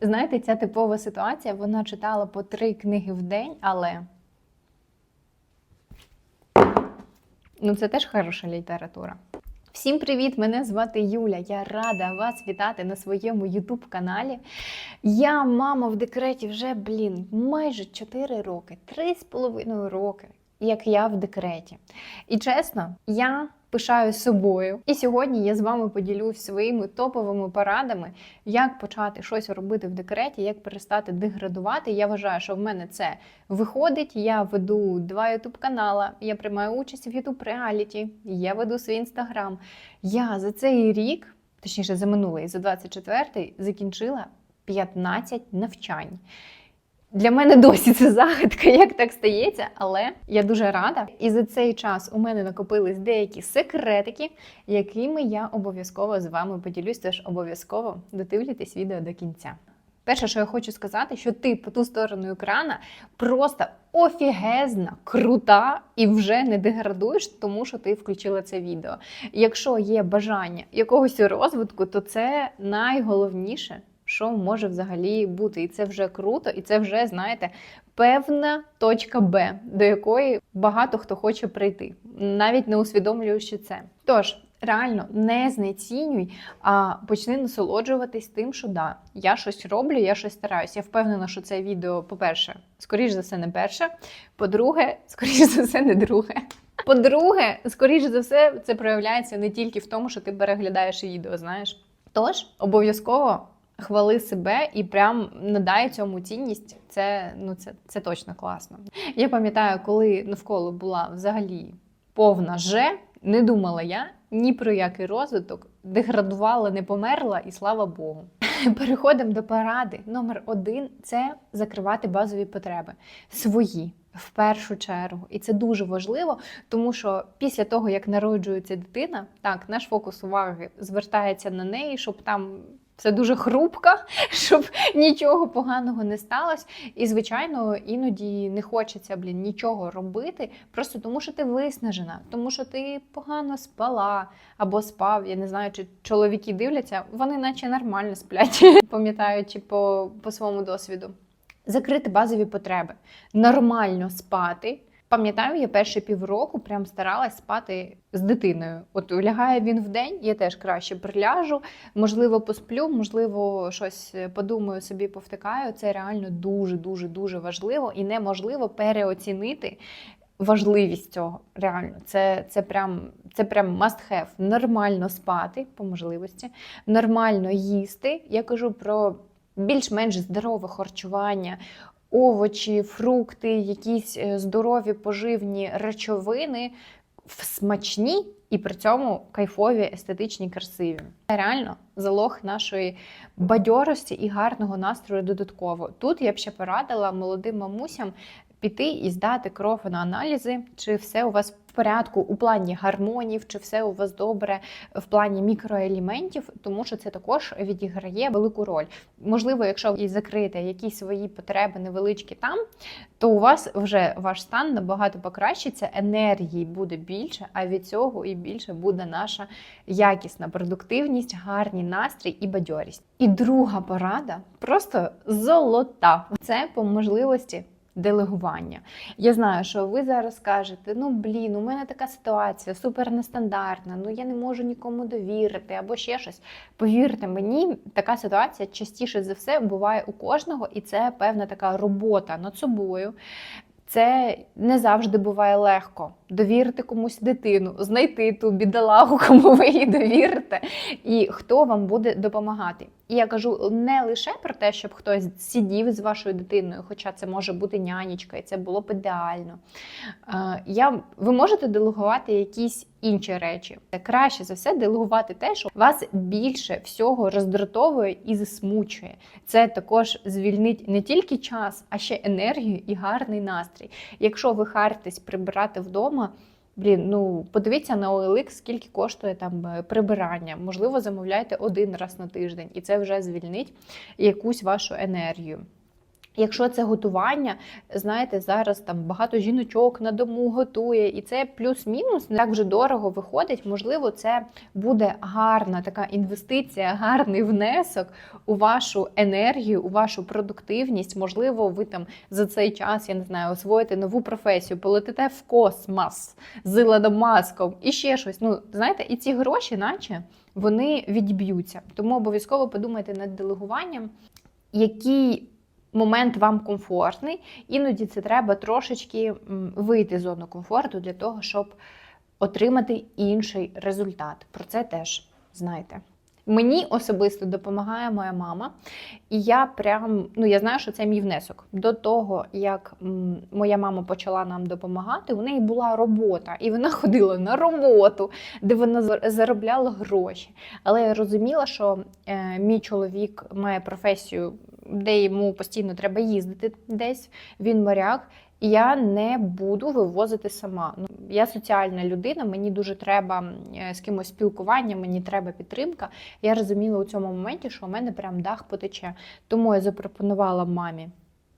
Знаєте, ця типова ситуація, вона читала по три книги в день, але ну це теж хороша література. Всім привіт! Мене звати Юля. Я рада вас вітати на своєму YouTube каналі. Я мама в декреті вже, блін, майже 4 роки, 3,5 роки, як я в декреті. І чесно, я пишаю собою. І сьогодні я з вами поділюсь своїми топовими порадами, як почати щось робити в декреті, як перестати деградувати. Я вважаю, що в мене це виходить. Я веду два YouTube канала, я приймаю участь в YouTube реаліті, я веду свій інстаграм. Я за цей рік, точніше за минулий, за 24-й, закінчила 15 навчань. Для мене досі це загадка, як так стається, але я дуже рада. І за цей час у мене накопились деякі секретики, якими я обов'язково з вами поділюсь. Тож обов'язково додивляйтесь відео до кінця. Перше, що я хочу сказати, що ти по ту сторону екрана просто офігезна, крута і вже не деградуєш, тому що ти включила це відео. Якщо є бажання якогось розвитку, то це найголовніше що може взагалі бути. І це вже круто, і це вже, знаєте, певна точка Б, до якої багато хто хоче прийти, навіть не усвідомлюючи це. Тож. Реально не знецінюй, а почни насолоджуватись тим, що да, я щось роблю, я щось стараюся. Я впевнена, що це відео, по-перше, скоріш за все, не перше. По-друге, скоріш за все, не друге. По-друге, скоріш за все, це проявляється не тільки в тому, що ти переглядаєш відео, знаєш. Тож обов'язково хвали себе і прям надай цьому цінність. Це ну це, це точно класно. Я пам'ятаю, коли навколо була взагалі повна же, не думала я ні про який розвиток, деградувала, не померла, і слава Богу. Переходимо до поради. Номер один це закривати базові потреби свої. В першу чергу, і це дуже важливо, тому що після того, як народжується дитина, так наш фокус уваги звертається на неї, щоб там все дуже хрупко, щоб нічого поганого не сталося. І, звичайно, іноді не хочеться блін, нічого робити, просто тому що ти виснажена, тому що ти погано спала або спав. Я не знаю, чи чоловіки дивляться, вони наче нормально сплять, пам'ятаючи по, по своєму досвіду. Закрити базові потреби, нормально спати. Пам'ятаю, я перші півроку прям старалась спати з дитиною. От лягає він в день, я теж краще приляжу, можливо, посплю, можливо, щось подумаю, собі повтикаю. Це реально дуже дуже дуже важливо і неможливо переоцінити важливість цього. Реально, це це прям це прям must have. Нормально спати по можливості, нормально їсти. Я кажу про більш-менш здорове харчування овочі, фрукти, якісь е, здорові поживні речовини в смачні і при цьому кайфові, естетичні, красиві. Це реально залог нашої бадьорості і гарного настрою додатково. Тут я б ще порадила молодим мамусям піти і здати кров на аналізи, чи все у вас порядку у плані гармонів, чи все у вас добре в плані мікроелементів, тому що це також відіграє велику роль. Можливо, якщо ви закриєте якісь свої потреби невеличкі там, то у вас вже ваш стан набагато покращиться, енергії буде більше, а від цього і більше буде наша якісна продуктивність, гарний настрій і бадьорість. І друга порада просто золота. Це по можливості делегування. Я знаю, що ви зараз скажете: ну блін, у мене така ситуація супер нестандартна, ну я не можу нікому довірити або ще щось. Повірте мені, така ситуація частіше за все буває у кожного, і це певна така робота над собою. Це не завжди буває легко довірити комусь дитину, знайти ту бідолагу, кому ви її довірите, і хто вам буде допомагати. І я кажу не лише про те, щоб хтось сидів з вашою дитиною, хоча це може бути нянечка, і це було б ідеально. Я, Ви можете делегувати якісь інші речі. Це краще за все делегувати те, що вас більше всього роздратовує і засмучує. Це також звільнить не тільки час, а ще енергію і гарний настрій. Якщо ви хартесь прибирати вдома. Блін, ну подивіться на OLX, скільки коштує там е, прибирання. Можливо, замовляйте один раз на тиждень, і це вже звільнить якусь вашу енергію. Якщо це готування, знаєте, зараз там багато жіночок на дому готує, і це плюс-мінус не так вже дорого виходить. Можливо, це буде гарна така інвестиція, гарний внесок у вашу енергію, у вашу продуктивність. Можливо, ви там за цей час, я не знаю, освоїте нову професію, полетите в космос з Маском і ще щось. Ну, знаєте, і ці гроші, наче вони відб'ються. Тому обов'язково подумайте над делегуванням, який момент вам комфортний. Іноді це треба трошечки вийти з зону комфорту для того, щоб отримати інший результат. Про це теж знайте. Мені особисто допомагає моя мама, і я прям ну я знаю, що це мій внесок. До того як моя мама почала нам допомагати, у неї була робота, і вона ходила на роботу, де вона зар- заробляла гроші. Але я розуміла, що е, мій чоловік має професію, де йому постійно треба їздити десь. Він моряк. Я не буду вивозити сама. Ну, я соціальна людина, мені дуже треба е, з кимось спілкування, мені треба підтримка. Я розуміла у цьому моменті, що у мене прям дах потече. Тому я запропонувала мамі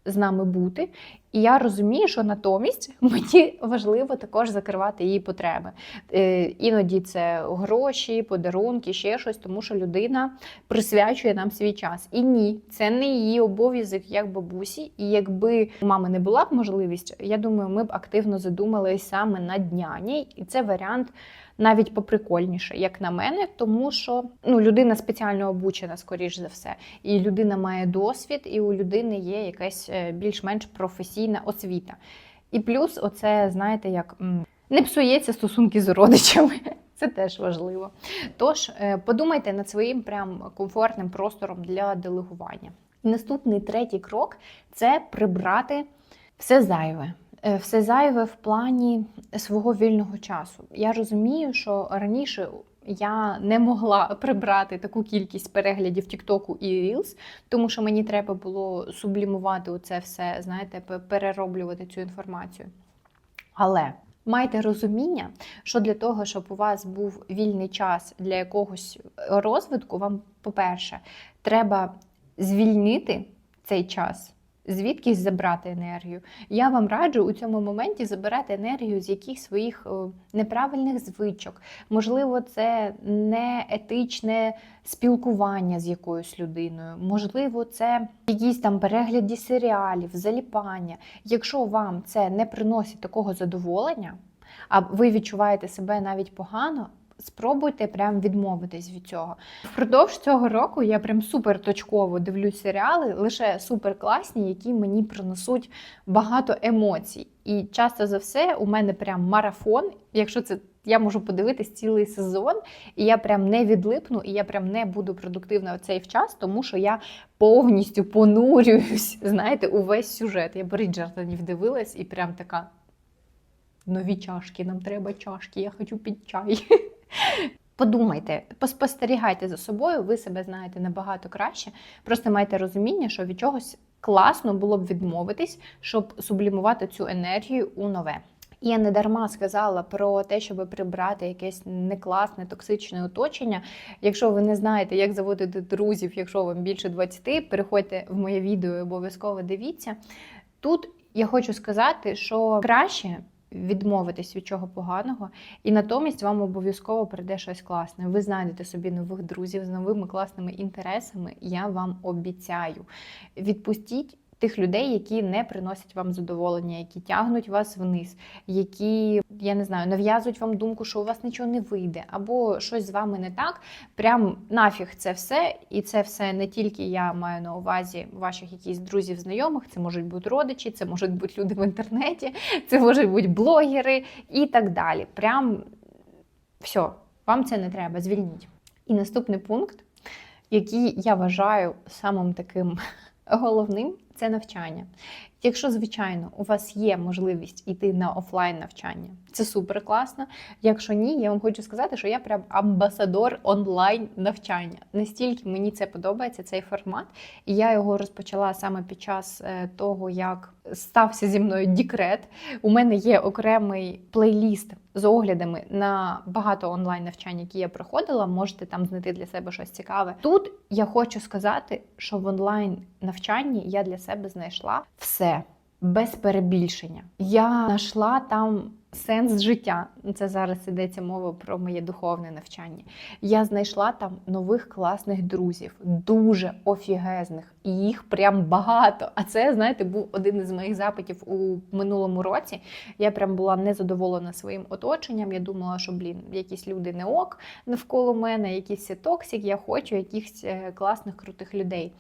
з нами бути. І я розумію, що натомість мені важливо також закривати її потреби. Е, Іноді це гроші, подарунки, ще щось, тому що людина присвячує нам свій час. І ні, це не її обов'язок як бабусі. І якби у мами не була б можливість, я думаю, ми б активно задумались саме на дняні. І це варіант навіть поприкольніше, як на мене, тому що ну, людина спеціально обучена, скоріш за все, і людина має досвід, і у людини є якась е, більш-менш професійна освіта. І плюс, оце, знаєте, як не псується стосунки з родичами. Це теж важливо. Тож е, подумайте над своїм прям комфортним простором для делегування. Наступний третій крок це прибрати все зайве. Е, Все зайве в плані свого вільного часу. Я розумію, що раніше я не могла прибрати таку кількість переглядів Тіктоку і Reels, тому що мені треба було сублімувати це все, знаєте, перероблювати цю інформацію. Але майте розуміння, що для того, щоб у вас був вільний час для якогось розвитку, вам, по-перше, треба звільнити цей час. Звідкись забрати енергію? Я вам раджу у цьому моменті забирати енергію з якихось своїх неправильних звичок. Можливо, це неетичне спілкування з якоюсь людиною. Можливо, це якісь там перегляді серіалів, заліпання. Якщо вам це не приносить такого задоволення, а ви відчуваєте себе навіть погано. Спробуйте прям відмовитись від цього. Впродовж цього року я прям супер точково дивлюсь серіали, лише супер класні, які мені принесуть багато емоцій. І часто за все у мене прям марафон. Якщо це я можу подивитись цілий сезон, і я прям не відлипну, і я прям не буду продуктивна в цей час, тому що я повністю понурююсь, знаєте, у весь сюжет. Я Бріджертонів дивилась і прям така. Нові чашки, нам треба чашки, я хочу під чай. Подумайте, поспостерігайте за собою, ви себе знаєте набагато краще. Просто майте розуміння, що від чогось класно було б відмовитись, щоб сублімувати цю енергію у нове. Я не дарма сказала про те, щоб прибрати якесь некласне, токсичне оточення. Якщо ви не знаєте, як заводити друзів, якщо вам більше 20, переходьте в моє відео і обов'язково дивіться. Тут я хочу сказати, що краще відмовитись від чого поганого, і натомість вам обов'язково прийде щось класне. Ви знайдете собі нових друзів з новими класними інтересами. Я вам обіцяю. Відпустіть. Тих людей, які не приносять вам задоволення, які тягнуть вас вниз, які, я не знаю, нав'язують вам думку, що у вас нічого не вийде, або щось з вами не так. Прям нафіг це все. І це все не тільки я маю на увазі ваших якісь друзів, знайомих, це можуть бути родичі, це можуть бути люди в інтернеті, це можуть бути блогери і так далі. Прям все, вам це не треба, звільніть. І наступний пункт, який я вважаю самим таким головним, це навчання. Якщо, звичайно, у вас є можливість йти на офлайн навчання, це супер класно. Якщо ні, я вам хочу сказати, що я прям амбасадор онлайн навчання. Настільки мені це подобається, цей формат, і я його розпочала саме під час е, того, як стався зі мною декрет. У мене є окремий плейліст з оглядами на багато онлайн навчань, які я проходила. Можете там знайти для себе щось цікаве. Тут я хочу сказати, що в онлайн навчанні я для себе знайшла все без перебільшення. Я знайшла там сенс життя. Це зараз йдеться мова про моє духовне навчання. Я знайшла там нових класних друзів, дуже офігезних, і їх прям багато. А це, знаєте, був один із моїх запитів у минулому році. Я прям була незадоволена своїм оточенням. Я думала, що блін, якісь люди не ок навколо мене, якісь токсик. Я хочу якихось е, класних крутих людей.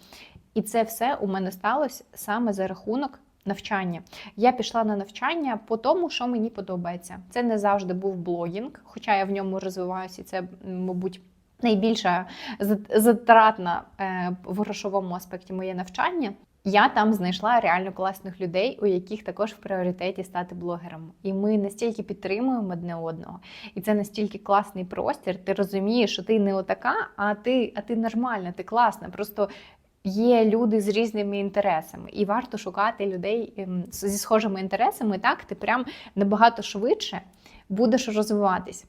І це все у мене сталося саме за рахунок навчання. Я пішла на навчання по тому, що мені подобається. Це не завжди був блогінг, хоча я в ньому розвиваюся, і це, мабуть. Найбільша затратна е, в грошовому аспекті моє навчання. Я там знайшла реально класних людей, у яких також в пріоритеті стати блогером. І ми настільки підтримуємо одне одного, і це настільки класний простір. Ти розумієш, що ти не отака, а ти, а ти нормальна, ти класна. Просто є люди з різними інтересами, і варто шукати людей ем, зі схожими інтересами. Так ти прям набагато швидше будеш розвиватись.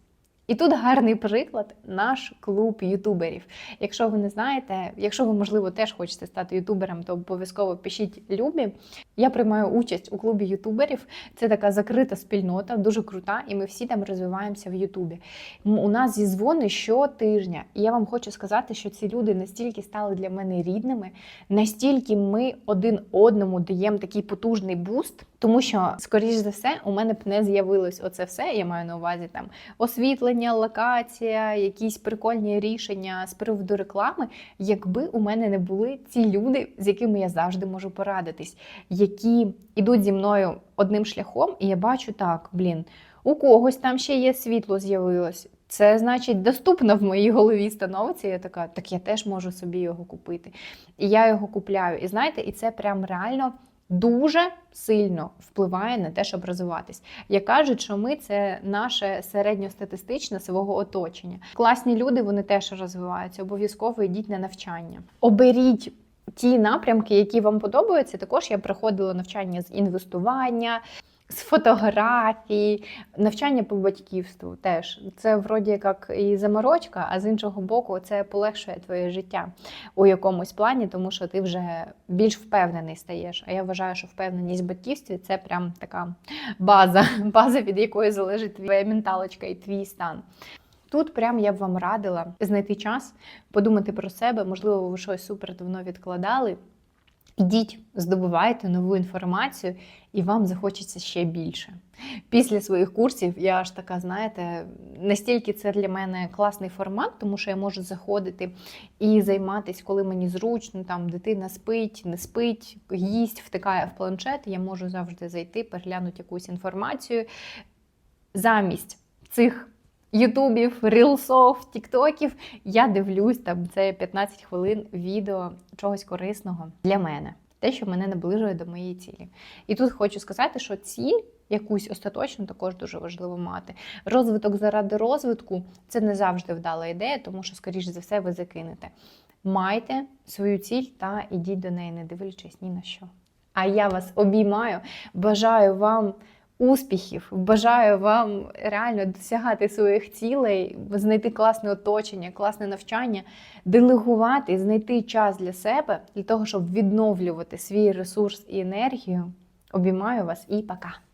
І тут гарний приклад наш клуб ютуберів. Якщо ви не знаєте, якщо ви, можливо, теж хочете стати ютубером, то обов'язково пишіть любі. Я приймаю участь у клубі ютуберів. Це така закрита спільнота, дуже крута, і ми всі там розвиваємося в Ютубі. У нас зізвони щотижня. І я вам хочу сказати, що ці люди настільки стали для мене рідними, настільки ми один одному даємо такий потужний буст, тому що, скоріш за все, у мене б не з'явилось оце все. Я маю на увазі там освітлення, локація, якісь прикольні рішення з приводу реклами, якби у мене не були ці люди, з якими я завжди можу порадитись, які ідуть зі мною одним шляхом, і я бачу так, блін, у когось там ще є світло з'явилось. Це значить доступно в моїй голові становиться. Я така, так я теж можу собі його купити. І я його купляю. І знаєте, і це прям реально дуже сильно впливає на те, щоб розвиватись. Я кажуть, що ми це наше середньостатистичне свого оточення. Класні люди вони теж розвиваються. Обов'язково йдіть на навчання. Оберіть. Ті напрямки, які вам подобаються, також я проходила навчання з інвестування, з фотографії, навчання по батьківству теж. Це вроді як і заморочка, а з іншого боку, це полегшує твоє життя у якомусь плані, тому що ти вже більш впевнений стаєш. А я вважаю, що впевненість в батьківстві це прям така база, база, від якої залежить твоя менталочка і твій стан. Тут прям я б вам радила знайти час, подумати про себе, можливо, ви щось супер давно відкладали. Ідіть, здобувайте нову інформацію, і вам захочеться ще більше. Після своїх курсів я аж така, знаєте, настільки це для мене класний формат, тому що я можу заходити і займатися, коли мені зручно, там дитина спить, не спить, їсть, втикає в планшет. Я можу завжди зайти, переглянути якусь інформацію. Замість цих ютубів, рілсов, тіктоків я дивлюсь там це 15 хвилин відео чогось корисного для мене. Те, що мене наближує до моєї цілі. І тут хочу сказати, що ціль якусь остаточну також дуже важливо мати. Розвиток заради розвитку це не завжди вдала ідея, тому що, скоріш за все, ви закинете. Майте свою ціль та ідіть до неї, не дивлячись ні на що. А я вас обіймаю, бажаю вам успіхів, бажаю вам реально досягати своїх цілей, знайти класне оточення, класне навчання, делегувати, знайти час для себе, для того, щоб відновлювати свій ресурс і енергію. Обіймаю вас і пока!